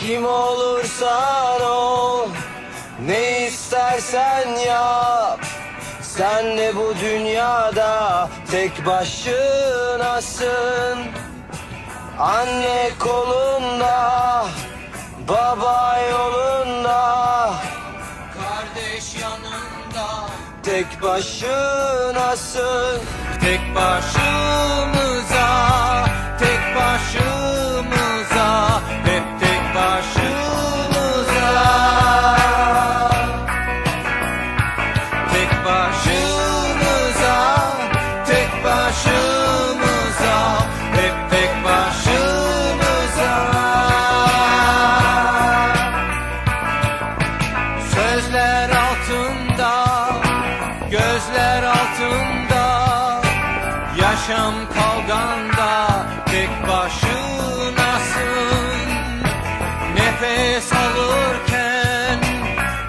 Kim olursan ol Ne istersen yap. Sen de bu dünyada Tek başınasın. Anne kolunda Baba yolunda. Kardeş yanında. Tek başınasın. Tek başımıza, akşam kavganda tek başınasın. Nefes alırken,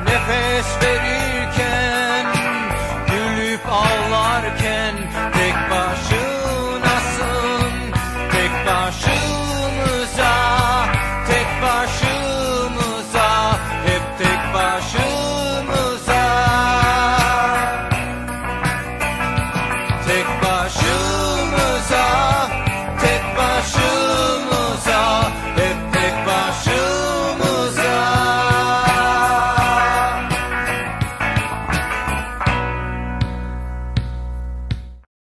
nefes verirken Gülüp ağlarken tek başınasın. Tek başımıza, tek başımıza Hep tek başımıza.